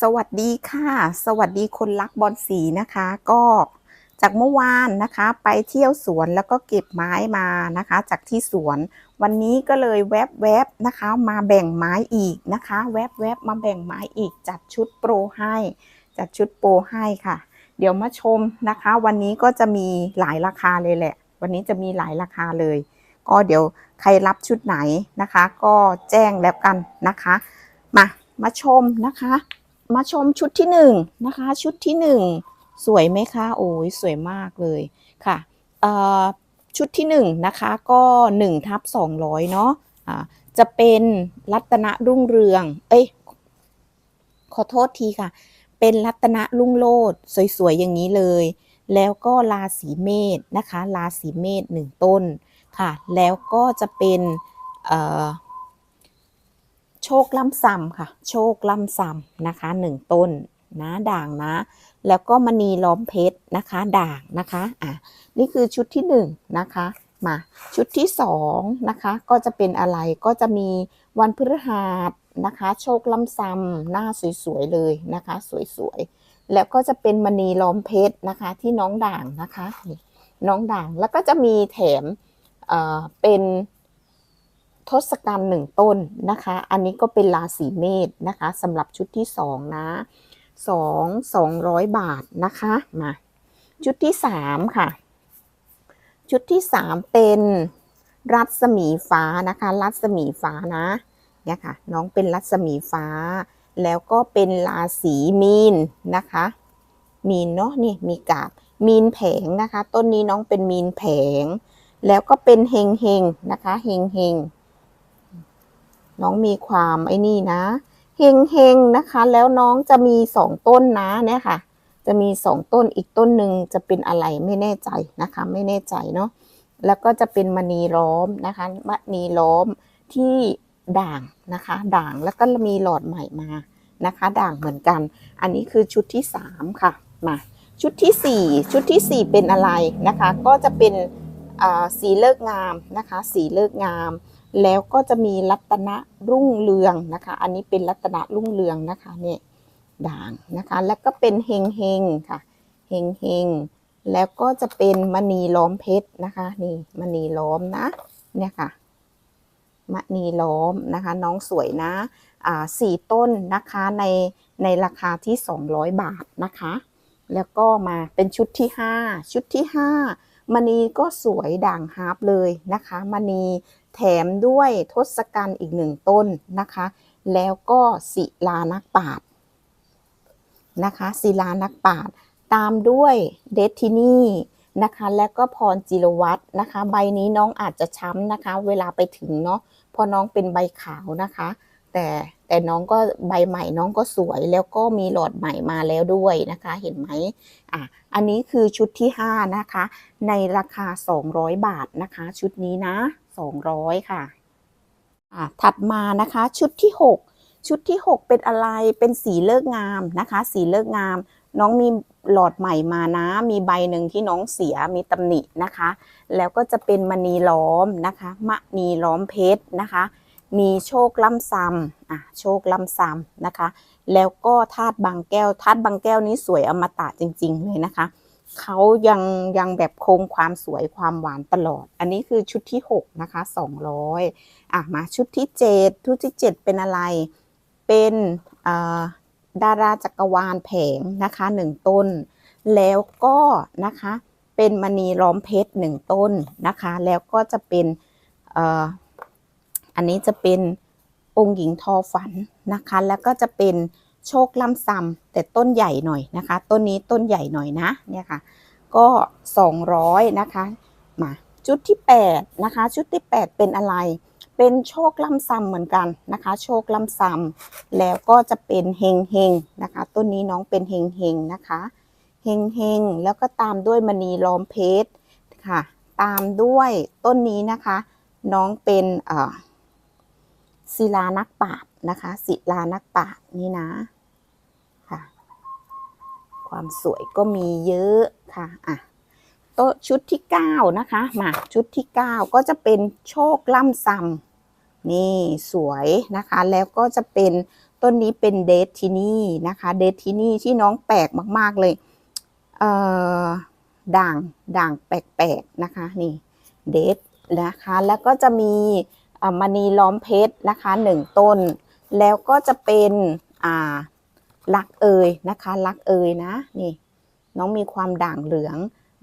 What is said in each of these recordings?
สวัสดีค่ะ สวัสดีคนรักบอลสีนะคะ ก็จากเมื่อวานนะคะ ไปเที่ยวสวนแล้วก็เก็บไม้มานะคะ จากที่สวน วันนี้ก็เลยแวบๆนะคะ มาแบ่งไม้อีกนะคะ แวบๆมาแบ่งไม้อีกจัดชุดโปรให้ จัดชุดโปรให้ค่ะ เดี๋ยวมาชมนะคะ วันนี้ก็จะมีหลายราคาเลยแหละ วันนี้จะมีหลายราคาเลย ก็เดี๋ยวใครรับชุดไหนนะคะ ก็แจ้งแล้วกันนะคะ มามาชมนะคะ มาชมชุดที่หนึ่งนะคะ ชุดที่หนึ่งสวยไหมคะโอ้ยสวยมากเลยค่ะชุดที่หนึ่งนะคะก็หนึ่งทับสองร้อยเนาะจะเป็นรัตนรุ่งเรือง เอ้ยขอโทษทีค่ะ เป็นรัตนรุ่งโลดสวยๆอย่างนี้เลย แล้วก็ราศีเมษนะคะ ราศีเมษหนึ่งต้นค่ะ แล้วก็จะเป็นเอ่อ โชคล่ำซำค่ะ โชคล่ำซำนะคะหนึ่งต้นนะด่างนะ แล้วก็มณีล้อมเพชรนะคะ ด่างนะคะอะนี่คือชุดที่หนึ่งนะคะมาชุดที่สองนะคะก็จะเป็นอะไรก็จะมีวันพฤหัสนะคะ โชคล่ำซำหน้าสวยๆเลยนะคะ สวยๆแล้วก็จะเป็นมณีล้อมเพชรนะคะ ที่น้องด่างนะคะน้องด่างแล้วก็จะมีแถมเอ่อเป็น ทศกัณฐ์หนึ่งต้นนะคะ อันนี้ก็เป็นราศีเมษนะคะสำหรับชุดที่สองนะสองสองร้อยบาทนะคะมาชุดที่สามค่ะ ชุดที่สามเป็นรัศมีฟ้านะคะ รัศมีฟ้านะเนี่ยค่ะ น้องเป็นรัศมีฟ้า แล้วก็เป็นราศีมีนนะคะ มีนเนาะนี่มีกาบมีนแผงนะคะ ต้นนี้น้องเป็นมีนแผง แล้วก็เป็นเฮงเฮงนะคะเฮงเฮง น้องมีความไอ้นี่นะเฮงเฮงๆนะคะ แล้วน้องจะมีสองต้นนะเนี่ยค่ะ จะมีสองต้นอีกต้นหนึ่งจะเป็นอะไรไม่แน่ใจนะคะ ไม่แน่ใจเนาะแล้วก็จะเป็นมณีล้อมนะคะมณีล้อมที่ด่างนะคะ ด่างแล้วก็มีหลอดใหม่มานะคะ ด่างเหมือนกัน อันนี้คือชุดที่สามค่ะมาชุดที่สี่ชุดที่สี่เป็นอะไรนะคะ ก็จะเป็นสีเลิกงามนะคะ สีเลิกงาม แล้วก็จะมีรัตนรุ่งเรืองนะคะ อันนี้เป็นรัตนรุ่งเรืองนะคะเนี่ยด่างนะคะ แล้วก็เป็นเฮงเฮงค่ะเฮงเฮงแล้วก็จะเป็นมณีล้อมเพชรนะคะ นี่มณีล้อมนะ เนี่ยค่ะมณีล้อมนะคะ น้องสวยนะอ่าสี่ต้นนะคะในในราคาที่ 200 บาทนะคะ แล้วก็มาเป็นชุดที่ห้าชุดที่ห้า มณีก็สวยด่างฮาร์ปเลยนะคะมณีแถมด้วยทศกัณฐ์อีกหนึ่งต้นนะคะ แล้วก็ศิลานักปาชญ์นะคะ ศิลานักปาชญ์ตามด้วยเดทินี่นะคะ แล้วก็พรจิรวัตรนะคะ ใบนี้น้องอาจจะช้ำนะคะ เวลาไปถึงเนาะพราะน้องเป็นใบขาวนะคะ แต่แต่น้องก็ใบใหม่น้องก็สวยแล้วก็มีหลอดใหม่มาแล้วด้วยนะคะ เห็นไหมอะอันนี้คือชุดที่ห้านะคะ ในราคา 200 บาทนะคะ ชุดนี้นะ 200 ค่ะอะถัดมานะคะชุดที่ 6 ชุดที่ 6 เป็นอะไรเป็นสีเลิกงามนะคะ สีเลิกงาม น้องมีหลอดใหม่มานะ มีใบหนึ่งที่น้องเสียมีตำหนินะคะ แล้วก็จะเป็นมณีล้อมนะคะมณีล้อมเพชรนะคะ มีโชคล่ำซ้ำอะโชคล่ำซ้ำนะคะ แล้วก็ธาตุบางแก้วธาตุบางแก้วนี้สวยอมตะจริง ๆ เลยนะคะเขายังยังแบบคงความสวยความหวานตลอด อันนี้คือชุดที่ 6 นะคะ 200อะมาชุดที่ 7 ชุดที่ 7 เป็นอะไร เป็นดาราจักรวาลแผงนะคะ 1 ต้น แล้วก็นะคะเป็นมณีล้อมเพชรหนึ่งต้นนะคะ แล้วก็จะเป็นเอันนี้จะเป็นองค์หญิงทอฝันนะคะ แล้วก็จะเป็นโชคล่ำซำแต่ต้นใหญ่หน่อยนะคะ ต้นนี้ต้นใหญ่หน่อยนะเนี่ยค่ะ ก็ 200 นะคะ มาชุดที่ 8 นะคะ ชุดที่ 8 เป็นอะไร เป็นโชคล่ำซำเหมือนกันนะคะ โชคล่ำซำแล้วก็จะเป็นเฮงเฮงนะคะ ต้นนี้น้องเป็นเฮงเฮงนะคะเฮงเฮงแล้วก็ตามด้วยมณีล้อมเพชรค่ะ ตามด้วยต้นนี้นะคะ น้องเป็นเอ่อ ศิลานักปราชญ์นะคะศิลานักปราชญ์นี่นะค่ะ ความสวยก็มีเยอะค่ะอะโต๊ะชุดที่9นะคะมาชุดที่9ก็จะเป็นโชคล่ำซำนี่สวยนะคะ แล้วก็จะเป็นต้นนี้เป็นเดททินี่นะคะเดททินี่ที่น้องแปลกมาก ๆ เลยเอ่อด่างด่างแปลกๆนะคะ นี่เดทนะคะ แล้วก็จะมี มณีล้อมเพชรนะคะหนึ่งต้น แล้วก็จะเป็นอ่าลักเอยนะคะลักเอยนะนี่น้องมีความด่างเหลือง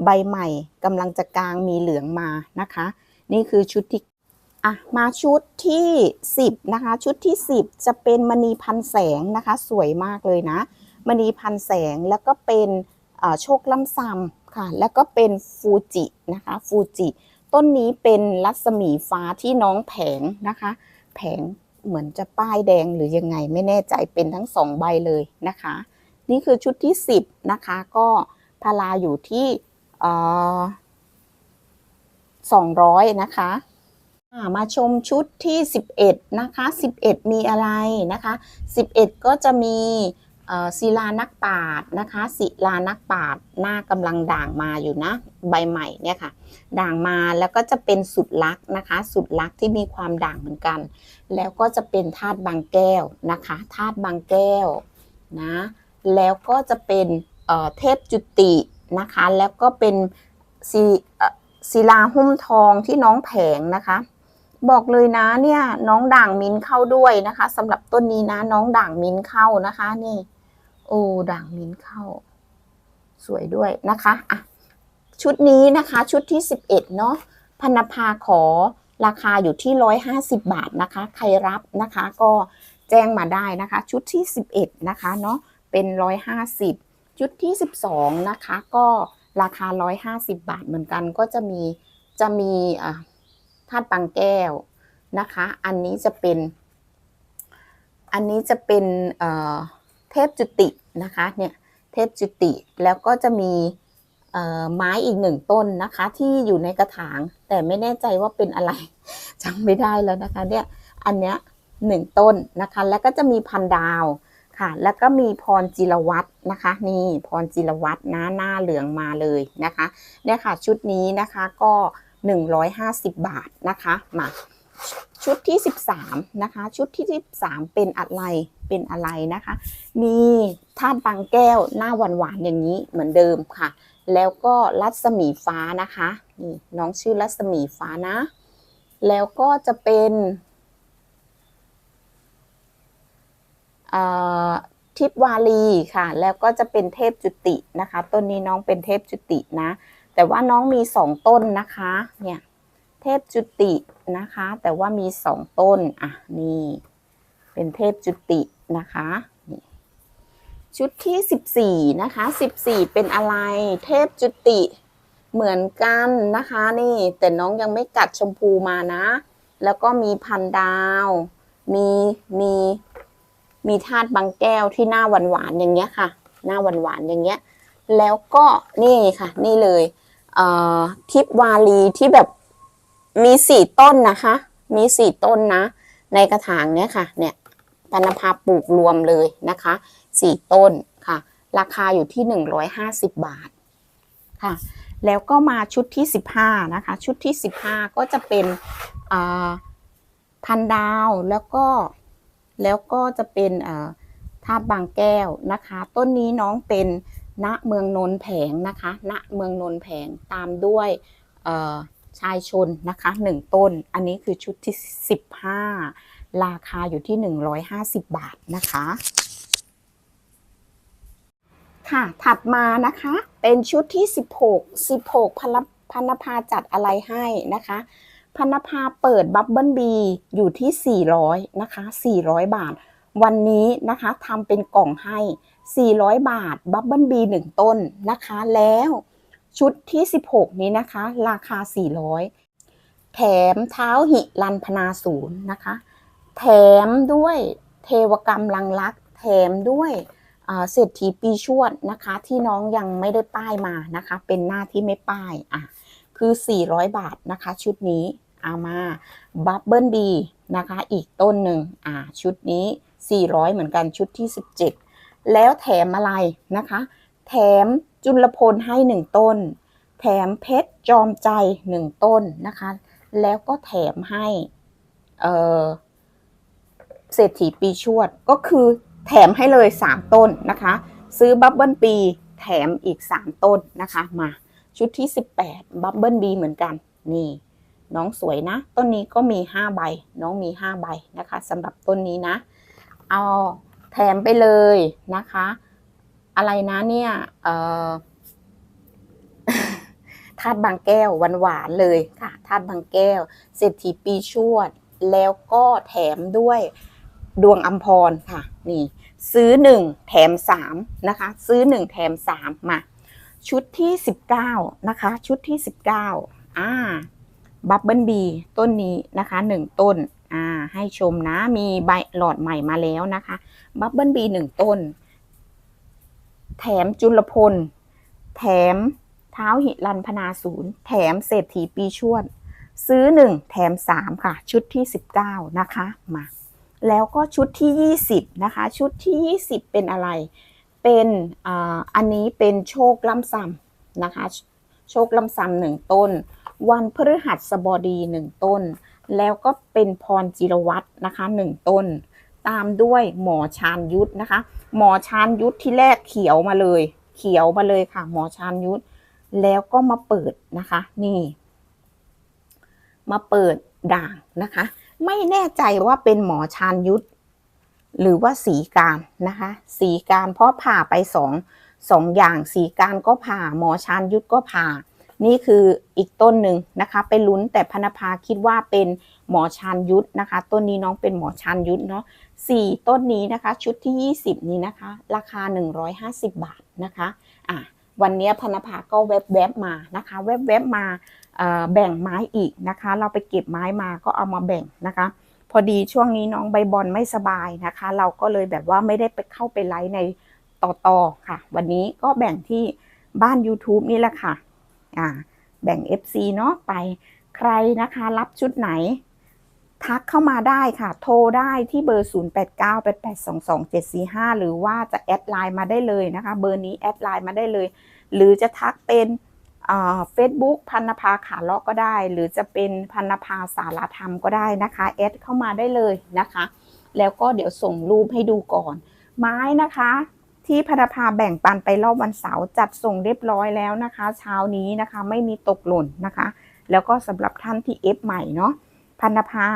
ใบใหม่กำลังจะกลางมีเหลืองมานะคะ นี่คือชุดที่อะมาชุดที่ 10นะคะชุดที่ 10 จะเป็นมณีพันแสงนะคะ สวยมากเลยนะมณีพันแสงแล้วก็เป็นโชคล่ำซำค่ะ แล้วก็เป็นฟูจินะคะฟูจิ ต้นนี้เป็นรัศมีฟ้าที่น้องแผงนะคะ แผงเหมือนจะป้ายแดงหรือยังไงไม่แน่ใจเป็นทั้งสองใบเลยนะคะ นี่คือชุดที่ 10 นะคะ ก็พาราอยู่ที่สองร้อยนะคะมาชมชุดที่ 11 นะคะ 11 มีอะไรนะคะ 11 ก็จะมี ศิลานักปาดนะคะศิลานักปาดหน้ากำลังด่างมาอยู่นะ ใบใหม่เนี่ยค่ะ ด่างมาแล้วก็จะเป็นสุดลักนะคะ สุดลักที่มีความด่างเหมือนกัน แล้วก็จะเป็นธาตุบางแก้วนะคะธาตุบางแก้วนะแล้วก็จะเป็นเเทพจุตินะคะ แล้วก็เป็นศิศิลาหุ้มทองที่น้องแผงนะคะ บอกเลยนะเนี่ยน้องด่างมินเข้าด้วยนะคะสำหรับต้นนี้นะน้องด่างมินเข้านะคะนี่ โอ้ด่างมิ้นเข้า สวยด้วยนะคะอะชุดนี้นะคะชุดที่ 11 เนาะพันภาขอราคาอยู่ที่ 150 บาทนะคะ ใครรับนะคะก็แจ้งมาได้นะคะ ชุดที่ 11 นะคะเนาะเป็น 150 ชุดที่ 12 นะคะก็ราคา 150 บาทเหมือนกันก็จะมีจะมีอ่าธาตุบางแก้วนะคะ อันนี้จะเป็น อันนี้จะเป็นเอ่อ เทพจุตินะคะเนี่ยเทพจุติแล้วก็จะมีไม้อีกหนึ่งต้นนะคะที่อยู่ในกระถาง แต่ไม่แน่ใจว่าเป็นอะไรจำไม่ได้แล้วนะคะเนี่ยอันเนี้ยหนึ่งต้นนะคะ แล้วก็จะมีพันดาวค่ะ แล้วก็มีพรจิรวัตรนะคะ นี่พรจิรวัตรนะหน้าเหลืองมาเลยนะคะเนี่ยค่ะชุดนี้นะคะก็ 150 บาทนะคะมา ชุดที่ 13 นะคะ ชุดที่ 13 เป็นอะไรเป็นอะไรนะคะ มีธาบางแก้วหน้าหวานๆอย่างนี้เหมือนเดิมค่ะ แล้วก็รัศมีฟ้านะคะนี่น้องชื่อรัศมีฟ้านะ แล้วก็จะเป็นทิพวาลีค่ะ แล้วก็จะเป็นเทพจุตินะคะ ต้นนี้น้องเป็นเทพจุตินะ แต่ว่าน้องมีสองต้นนะคะ เนี่ย เทพจุติ นะคะ แต่ว่ามีสองต้น อะ นี่ เป็นเทพจุตินะคะนี่ชุดที่สิบสี่นะคะสิบสี่เป็นอะไร เทพจุติเหมือนกันนะคะ นี่ แต่น้องยังไม่กัดชมพูมานะ แล้วก็มีพันดาว มีมีมีธาตุบางแก้วที่หน้าหวานหวานๆอย่างเงี้ยค่ะ หน้าหวานหวานๆอย่างเงี้ย แล้วก็นี่ค่ะ นี่เลยเอ่อทิพวาลีที่แบบ มีสี่ต้นนะคะ มีสี่ต้นนะ ในกระถางเนี้ยค่ะ เนี่ยพันภาปลูกรวมเลยนะคะสี่ต้นค่ะ ราคาอยู่ที่หนึ่งร้อยห้าสิบบาทค่ะ แล้วก็มาชุดที่สิบห้านะคะ ชุดที่สิบห้าก็จะเป็นพันดาวแล้วก็แล้วก็จะเป็นอ่าบางแก้วนะคะ ต้นนี้น้องเป็นณเมืองนนแผงนะคะ ณเมืองนนแผงตามด้วยอ ชายชนนะคะหนึ่งต้น อันนี้คือชุดที่ 15 ราคาอยู่ที่ 150 บาทนะคะ ค่ะ ถัดมานะคะ เป็นชุดที่ 16 16พันพันธภาจัดอะไรให้นะคะพันธภาเปิดบับเบิลบีอยู่ที่ 400นะคะ 400 บาท วันนี้นะคะทำเป็นกล่องให้ 400 บาท บับเบิลบีหนึ่งต้นนะคะแล้ว ชุดที่ 16 นี้นะคะ ราคา 400 แถมเท้าหิรันพนาศูนย์นะคะ แถมด้วยเทวกรรมลังลักษ์แถมด้วยเศรษฐีปีชวดนะคะ ที่น้องยังไม่ได้ป้ายมานะคะ เป็นหน้าที่ไม่ป้ายอะคือ 400 บาทนะคะ ชุดนี้เอามาบับเบิลบีนะคะ อีกต้นหนึ่งอ่าชุดนี้ 400 เหมือนกันชุดที่ 17 แล้วแถมอะไรนะคะ แถม จุลพลให้หนึ่งต้น แถมเพชรจอมใจหนึ่งต้นนะคะ แล้วก็แถมให้เออเศรษฐีปีชวดก็คือแถมให้เลย3ต้นนะคะ ซื้อบับเบิลปีแถมอีก3ต้นนะคะมาชุดที่18บับเบิลบีเหมือนกันนี่น้องสวยนะ ต้นนี้ก็มี 5 ใบ น้องมี 5 ใบนะคะสำหรับต้นนี้นะ เอาแถมไปเลยนะคะ อะไรนะเนี่ยเอ่อธาตุบางแก้วหวานๆเลยค่ะธาตุบางแก้ว เศรษฐีปีชวด แล้วก็แถมด้วยดวงอัมพรค่ะ นี่ ซื้อหนึ่งแถมสามนะคะ ซื้อหนึ่งแถมสามมา ชุดที่สิบเก้านะคะ ชุดที่สิบเก้าอ่าบับเบิลบีต้นนี้นะคะหนึ่งต้นอ่าให้ชมนะมีใบหลอดใหม่มาแล้วนะคะบับเบิลบีหนึ่งต้น แถมจุลพล แถมเท้าหิรันพนาศูนย์ แถมเศรษฐีปีชวด ซื้อหนึ่งแถมสามค่ะ ชุดที่สิบเก้านะคะมาแล้วก็ชุดที่ยี่สิบนะคะ ชุดที่ยี่สิบเป็นอะไร เป็นอ่าอันนี้เป็นโชคล้ำซ้ำนะคะ โชคล้ำซ้ำหนึ่งต้น วันพฤหัสบดีหนึ่งต้น แล้วก็เป็นพรจิรวัตรนะคะหนึ่งต้น ตามด้วยหมอชาญยุทธนะคะ หมอชาญยุทธที่แรกเขียวมาเลย เขียวมาเลยค่ะ หมอชาญยุทธแล้วก็มาเปิดนะคะ นี่ มาเปิดด่างนะคะ ไม่แน่ใจว่าเป็นหมอชาญยุทธหรือว่าสีการนะคะ สีการเพราะผ่าไปสองสองอย่างสีการก็ผ่าหมอชาญยุทธก็ผ่า นี่คืออีกต้นหนึ่งนะคะไปลุ้นแต่พนภาคิดว่าเป็นหมอชาญยุทธนะคะ ต้นนี้น้องเป็นหมอชาญยุทธเนาะสี่ต้นนี้นะคะ ชุดที่ 20 นี้นะคะ ราคา 150 บาทนะคะอะวันนี้พนภาก็แวบๆมานะคะ แวบๆมาแบ่งไม้อีกนะคะ เราไปเก็บไม้มาก็เอามาแบ่งนะคะ พอดีช่วงนี้น้องใบบอลไม่สบายนะคะ เราก็เลยแบบว่าไม่ได้ไปเข้าไปไลฟ์ในต่อต่อค่ะ วันนี้ก็แบ่งที่บ้าน YouTube นี่แหละค่ะ อ่าแบ่ง FC เนาะไปใครนะคะรับชุดไหน ทักเข้ามาได้ค่ะ โทรได้ที่เบอร์ 0898822745 หรือว่าจะแอดไลน์มาได้เลยนะคะ เบอร์นี้แอดไลน์มาได้เลย หรือจะทักเป็นเฟซบุ๊กพันนภาขาเลาะก็ได้ หรือจะเป็นพันนภาสารธรรมก็ได้นะคะแอดเข้ามาได้เลยนะคะ แล้วก็เดี๋ยวส่งรูปให้ดูก่อน ไม้นะคะ ที่พันนภาแบ่งปันไปรอบวันเสาร์จัดส่งเรียบร้อยแล้วนะคะ เช้านี้นะคะไม่มีตกหล่นนะคะ แล้วก็สำหรับท่านที่เอฟใหม่เนาะพันนภา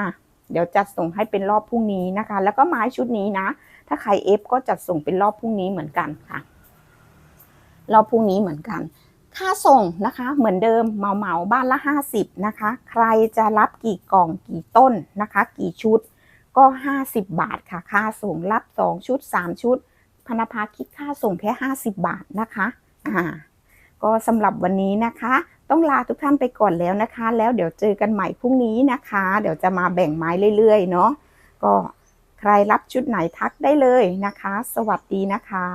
เดี๋ยวจัดส่งให้เป็นรอบพรุ่งนี้นะคะ แล้วก็ไม้ชุดนี้นะ ถ้าใครเอฟก็จัดส่งเป็นรอบพรุ่งนี้เหมือนกันค่ะรอบพรุ่งนี้เหมือนกัน ค่าส่งนะคะ เหมือนเดิมเหมาเหมาบ้านละ 50 นะคะ ใครจะรับกี่กล่องกี่ต้นนะคะ กี่ชุดก็ 50 บาทค่ะ ค่าส่งรับ 2 ชุด 3 ชุด พนภาคิดค่าส่งแค่ 50 บาทนะคะอ่าก็สำหรับวันนี้นะคะ ต้องลาทุกท่านไปก่อนแล้วนะคะ แล้วเดี๋ยวเจอกันใหม่พรุ่งนี้นะคะ เดี๋ยวจะมาแบ่งไม้เรื่อยๆ เนาะก็ใครรับชุดไหนทักได้เลยนะคะ สวัสดีนะคะ